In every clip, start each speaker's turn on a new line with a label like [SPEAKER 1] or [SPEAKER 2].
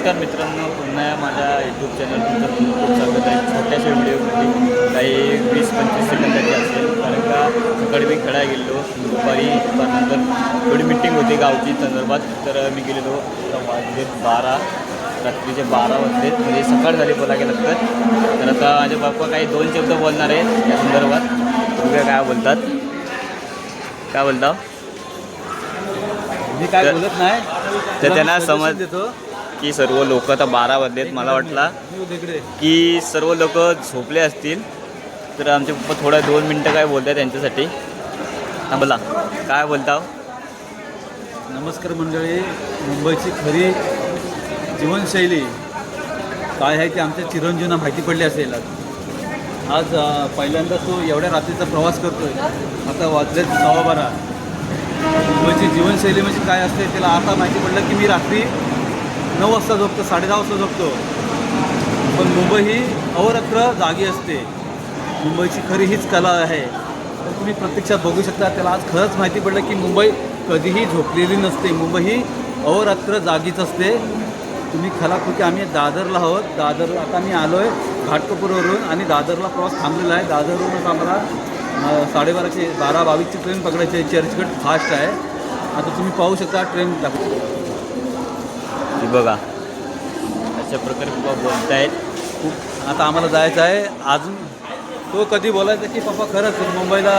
[SPEAKER 1] नमस्कार मित्रांनो पुन्हा माझ्या यूट्यूब चॅनल तुमचं खूप स्वागत आहे. छोट्याशा व्हिडिओमध्ये काही वीस पंचवीस सेकंदाची असेल कारण का सकाळी मी खेळायला गेलेलो. दुपारी नंतर थोडी मिटिंग होती गावची संदर्भात. तर मी गेलेलो वाजले बारा रात्रीचे बारा वाजले. म्हणजे सकाळ झाली बोला गेलं तर. तर आता माझे बाप्पा काही दोन शब्द बोलणार आहेत या संदर्भात. बघूया काय बोलतात. काय बोलता?
[SPEAKER 2] मी काय बोलत नाही.
[SPEAKER 1] तर त्यांना समज-
[SPEAKER 2] देतो.
[SPEAKER 1] की सर्व लोक आता बारा वाजलेत. मला वाटला की सर्व लोक झोपले असतील. तर आमचे पप्पा थोड्या दोन मिनटं काय बोलतात त्यांच्यासाठी. हां बोला काय बोलता
[SPEAKER 2] नमस्कार मंडळी. मुंबईची खरी जीवनशैली काय आहे ते आमच्या चिरंजीवना माहिती पडली असेल. आज पहिल्यांदा तो एवढ्या रात्रीचा प्रवास करतो आहे आता वाजलेत सव्वा बारा मुंबईची जीवनशैली म्हणजे काय असते त्याला आता माहिती पडलं की मी रात्री नऊ वाजता झोपतो साडेदहा वाजता झोपतो. पण मुंबई ही अवरत्र जागी असते. मुंबईची खरी हीच कला आहे. तर तुम्ही प्रत्यक्षात बघू शकता त्याला आज खरंच माहिती पडलं की मुंबई कधीही झोपलेली नसते. मुंबई ही अवरात्र जागीच असते. तुम्ही खलाखुकी आम्ही दादरला आहोत. दादर आता मी आलो आहे घाटकोपूरवरून आणि दादरला प्रवास थांबलेला आहे. दादरवरूनच आम्हाला अं, साडेबाराची बारा बावीसची ट्रेन पकडायची आहे. फास्ट आहे. आता तुम्ही पाहू शकता ट्रेन दाखव
[SPEAKER 1] बघा. अशा प्रकारे पप्पा बोलतायत.
[SPEAKER 2] खूप आता आम्हाला जायचं आहे. अजून तो कधी बोलायचा की पप्पा खरंच मुंबईला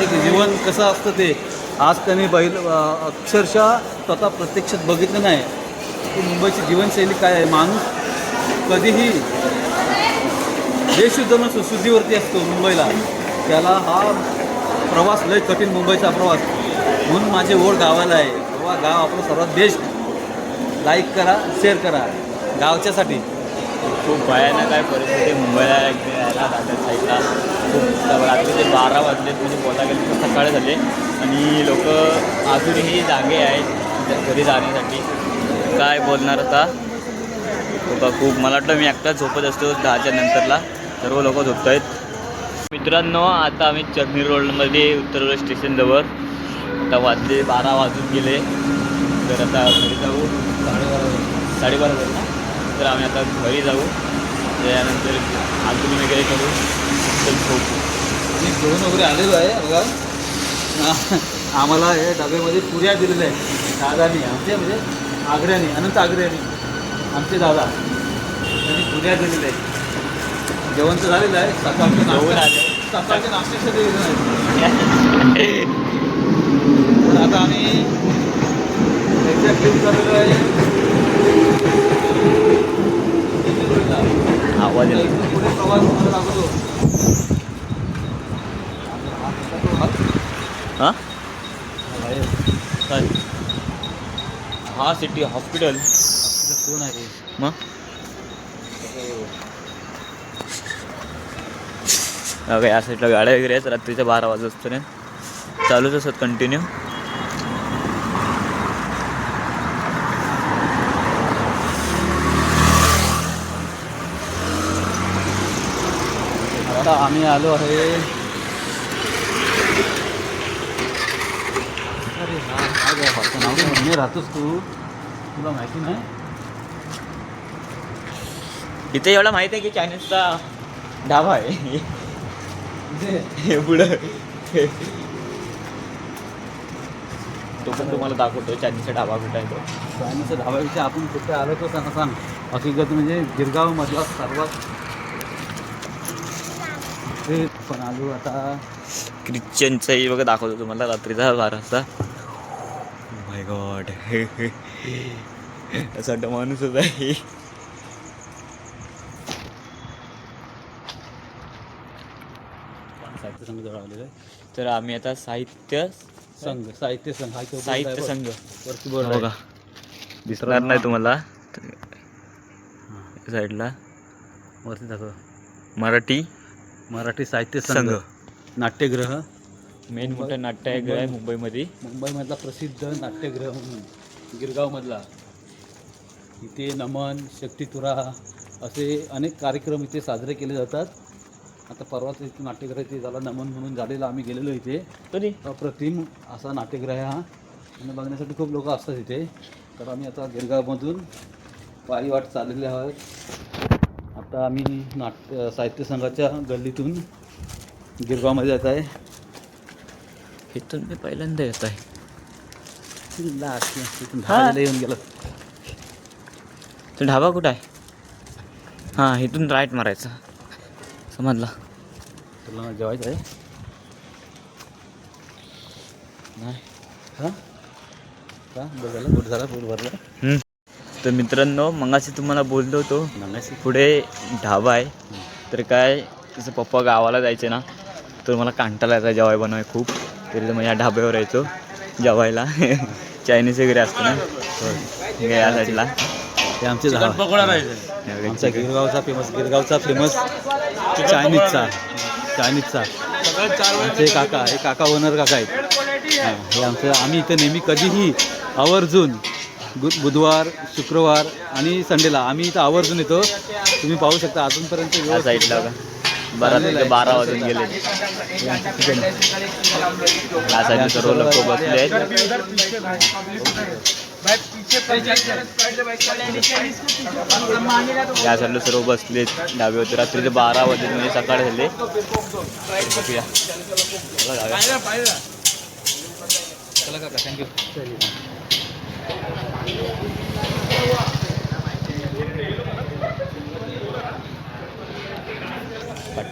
[SPEAKER 2] एक जीवन कसं असतं ते. आज त्यांनी बैल अक्षरशः स्वतः प्रत्यक्षात बघितलं नाही. की मुंबईची जीवनशैली काय आहे? माणूस कधीही बेशुद्ध नसतो शुद्धीवरती असतो मुंबईला. त्याला हा प्रवास लय कठीण मुंबईचा प्रवास. म्हणून माझे ओढ गावाला आहे. बाबा गाव आपलं सर्वात बेस्ट. लाईक करा शेअर करा. गावच्यासाठी.
[SPEAKER 1] खूप भयानक आहे परिस्थिती. मुंबईला यायला दादर साईडला खूप रात्रीचे बारा वाजलेत. म्हणजे बोला गेले तर सकाळ झाले. आणि लोक अजूनही जागे आहेत घरी जाण्यासाठी. काय बोलणार आता? बघा खूप मला वाटतं मी एकटाच झोपत असतो दहाच्या नंतरला. सर्व लोक झोपत आहेत मित्रांनो आता आम्ही चर्नी रोडमध्ये उतरलो स्टेशनजवळ. आता वाजले बारा वाजून गेले. तर आता घरी जाऊ. साडेबारा झाले ना तर आम्ही आता घरी जाऊ. त्यानंतर आंदोलन वगैरे करू तर झोपू.
[SPEAKER 2] मी घेऊन वगैरे आलेलो आहे बघा. आ- आम्हाला हे डब्यामध्ये पुऱ्या दिलेल्या आहेत. दादानी आमचे म्हणजे आग्र्याने अनंत आग्र्याने. आमचे दादा. त्यांनी पुऱ्या दिलेल्या आहेत. जेवण तर झालेलं आहे. सकाळचं
[SPEAKER 1] जेवण
[SPEAKER 2] नाश्ता-
[SPEAKER 1] आलं.
[SPEAKER 2] सकाळचे नाश्त्याचं दिलेलं आहे आता आम्ही
[SPEAKER 1] आवाज हां? काय? हा सिटी हॉस्पिटल
[SPEAKER 2] कोण आहे
[SPEAKER 1] मग? अगं या साईडला गाड्या वगैरे आहेत रात्रीच्या बारा वाजतपर्यंत चालूच असत कंटिन्यू
[SPEAKER 2] आता आम्ही आलो आहे. अरे हा राहतोस तू. तुला माहिती नाही?
[SPEAKER 1] इथे एवढं माहिती आहे की चायनीजचा ढाबा आहे. हे पुढं. तो पण तुम्हाला दाखवतो चायनीजचा ढाबा तो.
[SPEAKER 2] चायनीच्या धाबाविषयी आपण कुठे आलो तो सांग सांग. हकीकत म्हणजे गिरगावमधला सर्वात हे पण आलो आता
[SPEAKER 1] ख्रिश्चनचंही बघा दाखवतो तुम्हाला रात्रीचा बारा वाजता. माय गॉड असं वाटतं माणूसच आहे.
[SPEAKER 2] साहित्य संघ जवळ आलेलो आहे.
[SPEAKER 1] तर आम्ही आता साहित्य
[SPEAKER 2] संघ. साहित्य संघ हा
[SPEAKER 1] साहित्य. संघ.
[SPEAKER 2] वरती बोर्ड
[SPEAKER 1] बघा. दिसणार नाही तुम्हाला.
[SPEAKER 2] हां,
[SPEAKER 1] साईडला
[SPEAKER 2] वरती दाखव.
[SPEAKER 1] मराठी.
[SPEAKER 2] मराठी साहित्य
[SPEAKER 1] संघ.
[SPEAKER 2] नाट्यगृह
[SPEAKER 1] मेन मोठं नाट्यगृह आहे मुंबईमध्ये.
[SPEAKER 2] मुंबईमधला प्रसिद्ध नाट्यगृह म्हणून गिरगावमधला. इथे नमन शक्तितुरा असे अनेक कार्यक्रम इथे साजरे केले जातात. आता परवाच इथे नाट्यगृह इथे झाला नमन म्हणून झालेला आम्ही गेलेलो इथे.
[SPEAKER 1] तरी
[SPEAKER 2] अप्रतिम असा नाट्यगृह आहे हा. आणि बघण्यासाठी खूप लोक असतात इथे. तर आम्ही आता गिरगावमधून पायी वाट चाललेले आहोत. आता आम्ही नाट साहित्य संघाच्या गल्लीतून गिरगावमध्ये जात आहे.
[SPEAKER 1] इथून मी पहिल्यांदा येत आहे.
[SPEAKER 2] दहा येऊन गेलं.
[SPEAKER 1] तो ढाबा कुठं आहे? हां इथून राईट मारायचा. समजला?
[SPEAKER 2] तुला जेवायचं आहे?
[SPEAKER 1] नाही.
[SPEAKER 2] हां? का? बघायला पोट झाला पोट भरला.
[SPEAKER 1] तर मित्रांनो मगाशी तुम्हाला बोललो होतो
[SPEAKER 2] नंगाशी
[SPEAKER 1] पुढे ढाबा आहे. तर काय तसं पप्पा गावाला जायचे ना तर मला कांटाला यायचा जेवाय बनवाय खूप. तरी मग या ढाब्यावर यायचो जेवायला. चायनीज वगैरे असतं ना? या साईडला
[SPEAKER 2] ते आमचे पकोडा आमचा गिरगावचा फेमस गिरगावचा फेमस चायनीजचा चायनीजचा आमचे काका हे काका ओनर काका आहेत. हे आमचं आम्ही इथं नेहमी कधीही आवर्जून बुधवार शुक्रवार आणि संडेला. आम्ही इथं आवर्जून येतो. तुम्ही पाहू शकता अजूनपर्यंत
[SPEAKER 1] या साईडला बारा वाजून गेले. या साईडला सर्व लोक बसले आहेत. या साईडला सर्व बसलेत डावीवरती रात्रीचे बारा वाजले म्हणजे सकाळ झाले. तर बघूया. चला जाऊया.
[SPEAKER 2] चला काका थँक्यू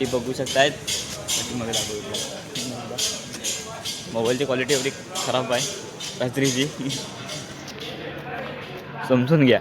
[SPEAKER 1] क्वालिटी बघू शकतायत. मग दाखवू मोबाईलची क्वालिटी एवढी खराब आहे. रात्रीची. समजून घ्या.